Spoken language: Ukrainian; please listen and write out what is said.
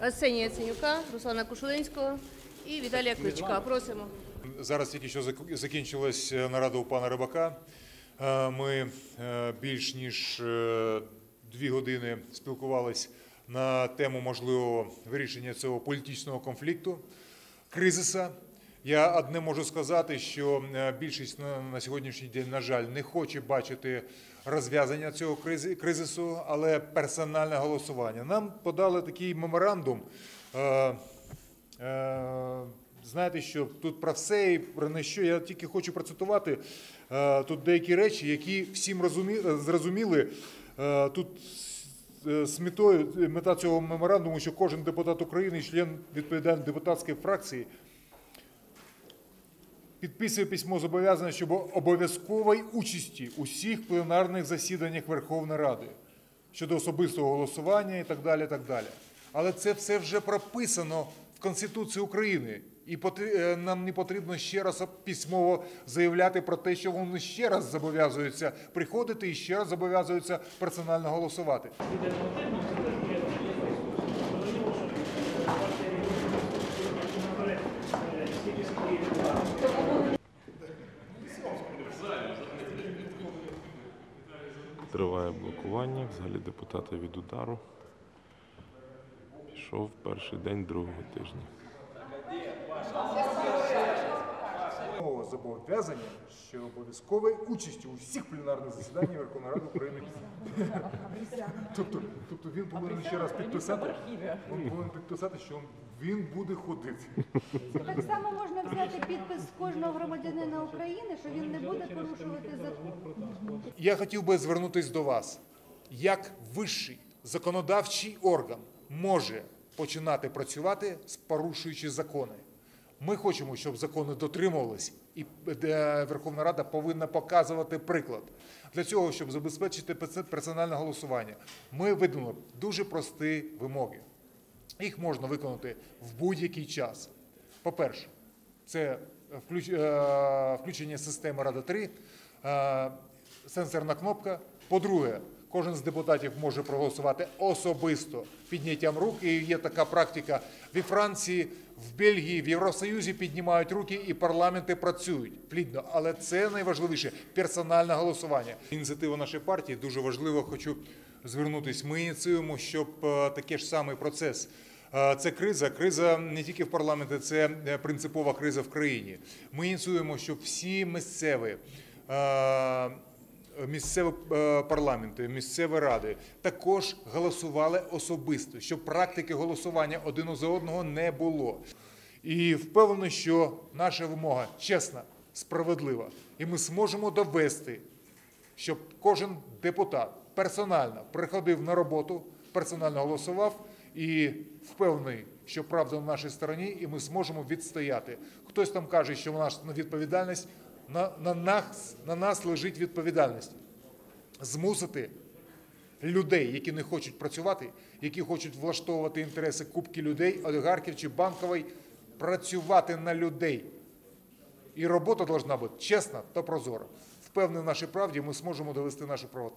Арсенія Яценюка, Руслана Кушулинського і Віталія Кличка. Просимо. Зараз тільки що зак- закінчилась е, нарада у пана Рибака. Е, Ми е, більш ніж е, дві години спілкувалися на тему можливого вирішення цього політичного конфлікту, кризиса. Я одне можу сказати, що е, більшість на, сьогоднішній день, на жаль, не хоче бачити розв'язання цього кризису, але персональне голосування. Нам подали такий меморандум. е, Е, Знаєте, що тут про все і про не що. Я тільки хочу процитувати тут деякі речі, які всім розумі, зрозуміли. Тут з метою мета цього меморандуму, що кожен депутат України, член відповідальної депутатської фракції, підписує письмо зобов'язання щодо обов'язкової участі у всіх пленарних засіданнях Верховної Ради щодо особистого голосування і так далі. так далі. Але це все вже прописано в Конституції України. І е, нам не потрібно ще раз письмово заявляти про те, що вони ще раз зобов'язуються приходити і ще раз зобов'язуються персонально голосувати. Триває блокування. Взагалі депутати від удару. Пішов перший день другого тижня. Зобов'язання, що обов'язкової участі у всіх пленарних засіданнях Верховної Ради України. тобто, тобто він повинен ще раз підписати, він повинен підписати, що він буде ходити. Так само можна взяти підпис кожного громадянина України, що він не буде порушувати закон. Я хотів би звернутися до вас. Як вищий законодавчий орган може починати працювати, порушуючи закони? Ми хочемо, щоб закони дотримувались, і е, Верховна Рада повинна показувати приклад. Для цього, щоб забезпечити персональне голосування, ми видали дуже прості вимоги. Їх можна виконати в будь-який час. По-перше, це включ- е, включення системи Рада 3, е, сенсорна кнопка. По-друге, кожен з депутатів може проголосувати особисто підняттям рук. І є така практика в Франції, в Бельгії, в Євросоюзі піднімають руки і парламенти працюють плідно. Але це найважливіше персональне голосування. Ініціатива нашої партії дуже важлива. Хочу звернутися. Ми ініціюємо, щоб е, такий ж самий процес. Е, Це криза, криза не тільки в парламенті, це е, принципова криза в країні. Ми ініціюємо, щоб всі місцеві. Місцеві е, парламенти, місцеві ради також голосували особисто, щоб практики голосування один за одного не було. І впевнений, що наша вимога чесна, справедлива, і ми зможемо довести, щоб кожен депутат персонально приходив на роботу, персонально голосував і впевнений, що правда на нашій стороні, і ми зможемо відстояти. Хтось там каже, що в нас відповідальність на, на, нас, на нас лежить відповідальність змусити людей, які не хочуть працювати, які хочуть влаштовувати інтереси кубки людей, олігархів чи банкової, працювати на людей. І робота повинна бути чесна та прозора. Впевнений в нашій правді, ми зможемо довести нашу правоту.